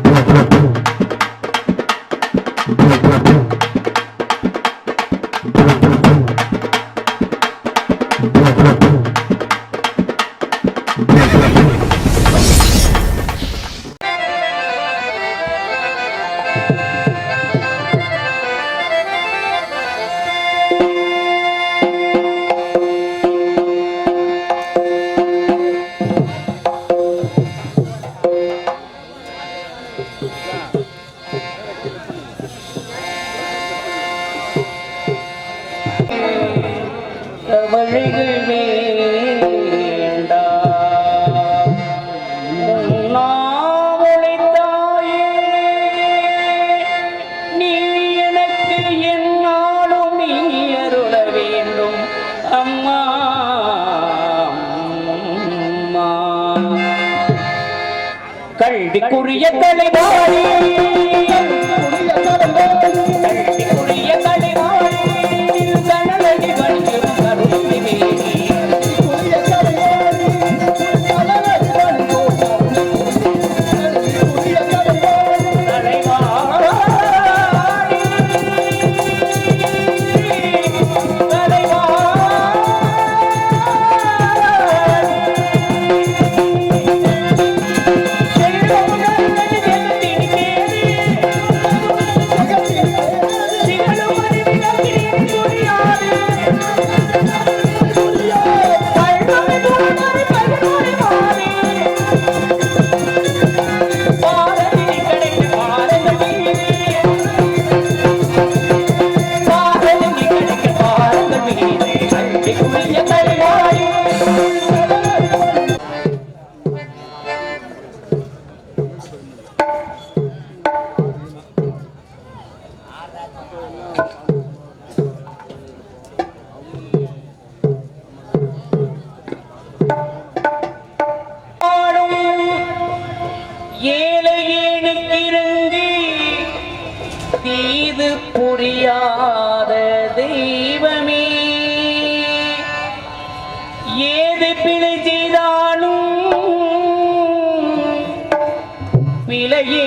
pum. கல்விக்குரிய தலைவாரி. ஏது பிழை செய்தாலும் பிழையே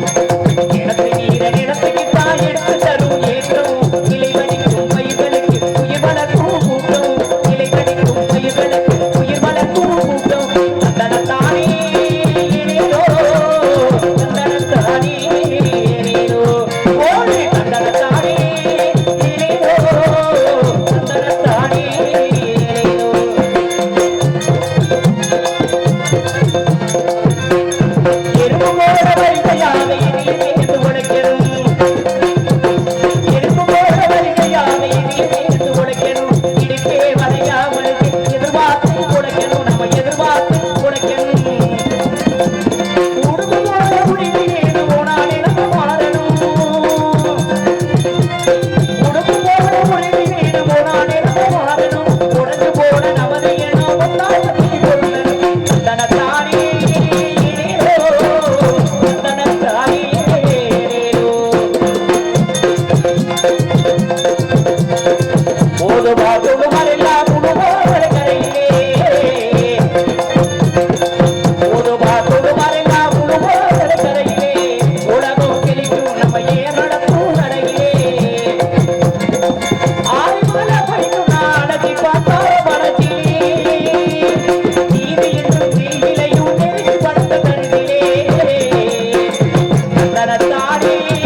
நிலத்தை நீர Thank you.